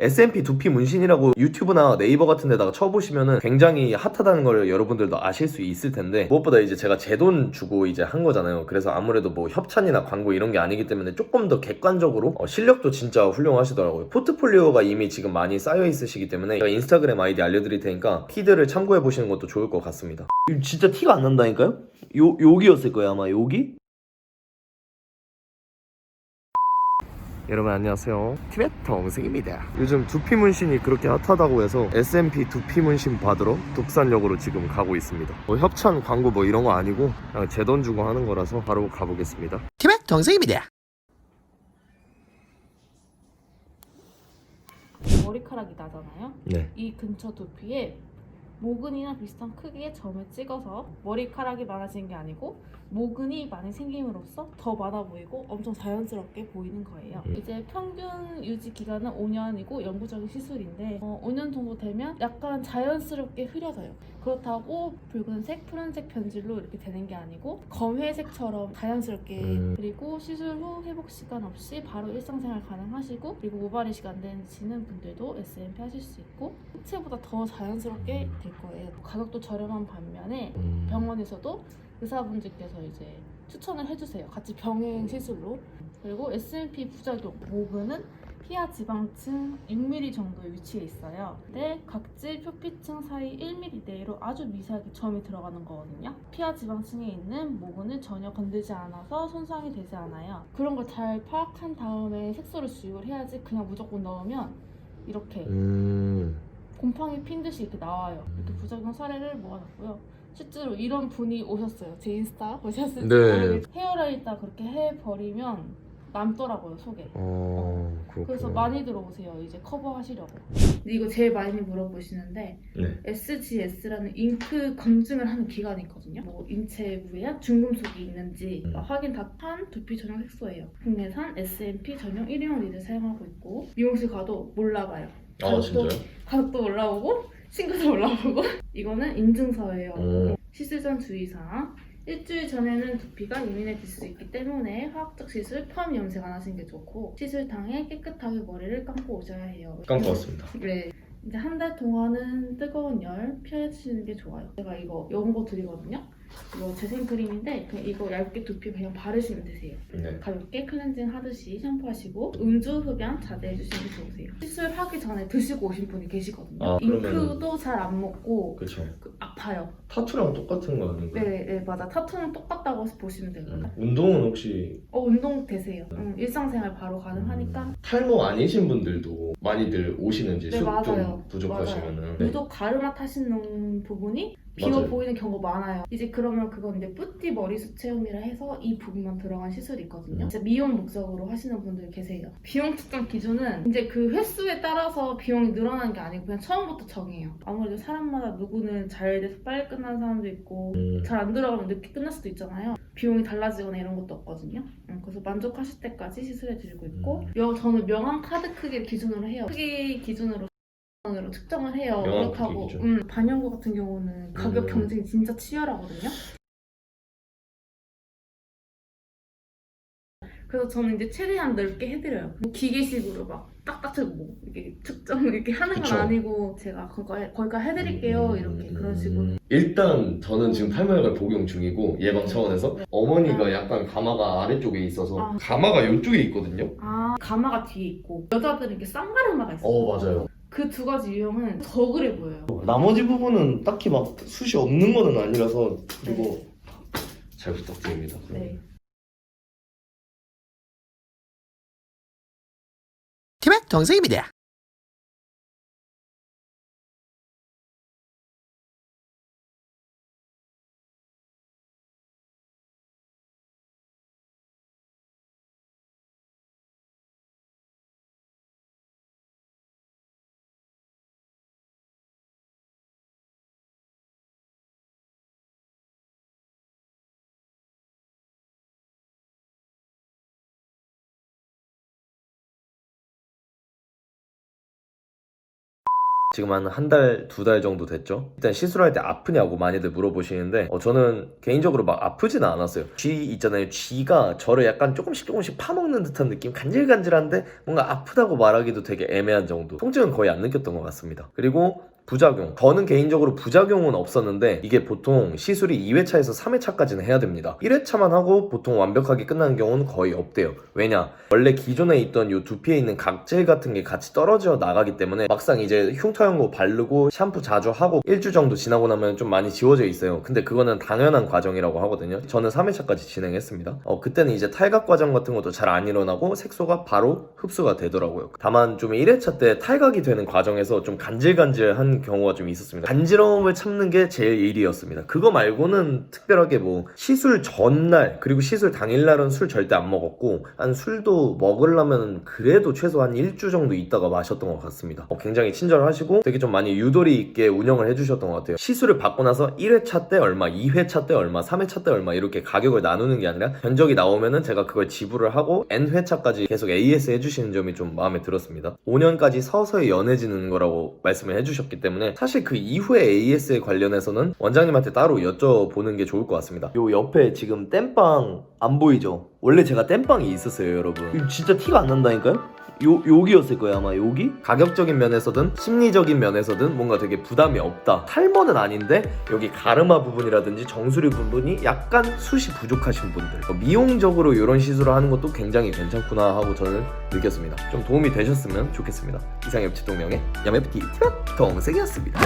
SMP 두피 문신이라고 유튜브나 네이버 같은 데다가 쳐보시면은 굉장히 핫하다는 걸 여러분들도 아실 수 있을 텐데 무엇보다 이제 제가 제 돈 주고 이제 한 거잖아요. 그래서 아무래도 뭐 협찬이나 광고 이런 게 아니기 때문에 조금 더 객관적으로 어, 실력도 진짜 훌륭하시더라고요. 포트폴리오가 이미 지금 많이 쌓여 있으시기 때문에 제가 인스타그램 아이디 알려드릴 테니까 피드를 참고해 보시는 것도 좋을 것 같습니다. 진짜 티가 안 난다니까요? 요 여기였을 거예요 아마 여기? 여러분 안녕하세요. 티벳 동생입니다. 요즘 두피 문신이 그렇게 핫하다고 해서 SMP 두피 문신 받으러 독산역으로 지금 가고 있습니다. 뭐 협찬 광고 뭐 이런 거 아니고 그냥 제 돈 주고 하는 거라서 바로 가보겠습니다. 티벳 동생입니다. 머리카락이 나잖아요. 네. 이 근처 두피에 모근이나 비슷한 크기의 점을 찍어서 머리카락이 많아지는 게 아니고 모근이 많이 생김으로써 더 많아 보이고 엄청 자연스럽게 보이는 거예요. 음. 이제 평균 유지 기간은 5년이고 영구적인 시술인데 어, 5년 정도 되면 약간 자연스럽게 흐려져요. 그렇다고 붉은색, 푸른색 변질로 이렇게 되는 게 아니고 검회색처럼 자연스럽게 음. 그리고 시술 후 회복 시간 없이 바로 일상생활 가능하시고 그리고 모발이 시간 되시는 분들도 SMP 하실 수 있고 흑채보다 더 자연스럽게 될 거예요. 가격도 저렴한 반면에 음. 병원에서도 의사분들께서 이제 추천을 해주세요. 같이 병행 시술로. 그리고 SMP 부작용 모근은 피하 지방층 6mm 정도에 위치해 있어요. 근데 각질 표피층 사이 1mm 내로 아주 미세하게 점이 들어가는 거거든요. 피하 지방층에 있는 모근은 전혀 건들지 않아서 손상이 되지 않아요. 그런 걸 잘 파악한 다음에 색소를 주입을 해야지 그냥 무조건 넣으면 이렇게 음. 곰팡이 핀 듯이 이렇게 나와요. 이렇게 부작용 사례를 모아놨고요. 실제로 이런 분이 오셨어요. 제 인스타 보셨을지 네. 모르겠 헤어라이다 그렇게 해버리면 남더라고요 속에. 어 그렇구나 그래서 많이들 오세요. 이제 커버하시려고. 근데 이거 제일 많이 물어보시는데 네. SGS라는 잉크 검증을 하는 기관이 있거든요. 뭐 인체부에 중금속이 있는지 음. 확인 다 한 두피 전용 색소예요. 국내산 SMP 전용 1용 리드 사용하고 있고 미용실 가도 몰라봐요. 아 진짜요? 가격도 올라오고 싱크도 올라오고 이거는 인증서예요. 어. 시술 전 주의사항 일주일 전에는 두피가 예민해질 수 있기 때문에 화학적 시술 펌 염색 안 하시는 게 좋고 시술탕에 깨끗하게 머리를 감고 오셔야 해요. 감고 왔습니다 네. 이제 한 달 동안은 뜨거운 열 피하시는 게 좋아요. 제가 이거 거 드리거든요. 이거 재생 크림인데 그냥 이거 얇게 두피 그냥 바르시면 되세요. 네. 가볍게 클렌징 하듯이 샴푸하시고 음주 흡연 자제해 주시는 게 좋으세요. 시술 하기 전에 드시고 오신 분이 계시거든요. 아, 그러면은- 잉크도 잘 안 먹고 그쵸 그, 아파요. 타투랑 똑같은 거 아닌가요? 네, 네 맞아. 타투는 똑같다고 보시면 되고요. 음. 운동은 혹시 어 운동 되세요. 음, 일상생활 바로 가능하니까 탈모 아니신 분들도 많이들 오시는지 네, 수 맞아요. 좀 부족하시면은 네. 유독 가르마 타시는 부분이 비어 맞아요. 보이는 경우가 많아요. 이제 그러면 그건 이제 뿌띠 머리숱 체험이라 해서 이 부분만 들어간 시술이 있거든요. 음. 진짜 미용 목적으로 하시는 분들 계세요. 비용 측정 기준은 이제 그 횟수에 따라서 비용이 늘어나는 게 아니고 그냥 처음부터 정해요. 아무래도 사람마다 누구는 잘 돼서 빨리 끝나는 사람도 있고 음. 잘 안 들어가면 늦게 끝날 수도 있잖아요. 비용이 달라지거나 이런 것도 없거든요. 음, 그래서 만족하실 때까지 시술해 드리고 있고 음. 명- 저는 명함 카드 크기를 기준으로 해요. 크기 기준으로 으로 측정을 해요. 그렇다고 크기. 음, 반영구 같은 경우는 가격 음. 경쟁이 진짜 치열하거든요. 그래서 저는 이제 최대한 넓게 해드려요. 뭐 기계식으로 막 딱딱하고 뭐 이렇게 측정 이렇게 하는 건 그쵸. 아니고 제가 거기까 거기까 해드릴게요 음, 이렇게 음, 그런 식으로. 음. 일단 저는 지금 탈모약을 복용 중이고 예방 차원에서 어머니가 약간 가마가 아래쪽에 있어서 아. 가마가 이쪽에 있거든요. 아 가마가 뒤에 있고 여자들은 이렇게 쌍가르마가 있어요. 어 맞아요. 그 두 가지 유형은 더 그래 보여요. 나머지 부분은 딱히 막 숱이 없는 거는 아니라서 그리고 잘 부탁드립니다. 네. 티벳 동생입니다. 지금 한 한 달, 두 달 정도 됐죠. 일단 시술할 때 아프냐고 많이들 물어보시는데 어, 저는 개인적으로 막 아프지는 않았어요. 쥐 있잖아요. 쥐가 저를 약간 조금씩 조금씩 파먹는 듯한 느낌, 간질간질한데 뭔가 아프다고 말하기도 되게 애매한 정도. 통증은 거의 안 느꼈던 것 같습니다. 그리고 부작용. 저는 개인적으로 부작용은 없었는데 이게 보통 시술이 2회차에서 3회차까지는 해야 됩니다. 1회차만 하고 보통 완벽하게 끝나는 경우는 거의 없대요. 왜냐? 원래 기존에 있던 요 두피에 있는 각질 같은 게 같이 떨어져 나가기 때문에 막상 이제 흉터연고 바르고 샴푸 자주 하고 일주 정도 지나고 나면 좀 많이 지워져 있어요. 근데 그거는 당연한 과정이라고 하거든요. 저는 3회차까지 진행했습니다. 어, 그때는 이제 탈각 과정 같은 것도 잘 안 일어나고 색소가 바로 흡수가 되더라고요. 다만 좀 1회차 때 탈각이 되는 과정에서 좀 간질간질한 경우가 좀 있었습니다. 간지러움을 참는 게 제일 일이었습니다. 그거 말고는 특별하게 뭐 시술 전날 그리고 시술 당일날은 술 절대 안 먹었고 한 술도 먹으려면 그래도 최소한 일주 정도 있다가 마셨던 것 같습니다. 어, 굉장히 친절하시고 되게 좀 많이 유도리 있게 운영을 해주셨던 것 같아요. 시술을 받고 나서 1회차 때 얼마, 2회차 때 얼마, 3회차 때 얼마 이렇게 가격을 나누는 게 아니라 견적이 나오면은 제가 그걸 지불을 하고 N 회차까지 계속 AS 해주시는 점이 좀 마음에 들었습니다. 5년까지 서서히 연해지는 거라고 말씀을 해주셨기 때문에 사실 그 이후에 AS에 관련해서는 원장님한테 따로 여쭤보는 게 좋을 것 같습니다. 요 옆에 지금 땜빵 안 보이죠? 원래 제가 땜빵이 있었어요, 여러분. 진짜 티가 안 난다니까요? 요, 여기였을 거예요 아마 여기? 가격적인 면에서든 심리적인 면에서든 뭔가 되게 부담이 없다. 탈모는 아닌데 여기 가르마 부분이라든지 정수리 부분이 약간 숱이 부족하신 분들. 어, 미용적으로 이런 시술을 하는 것도 굉장히 괜찮구나 하고 저는 느꼈습니다. 좀 도움이 되셨으면 좋겠습니다. 이상 옆집 동명의 야매프티 동생이었습니다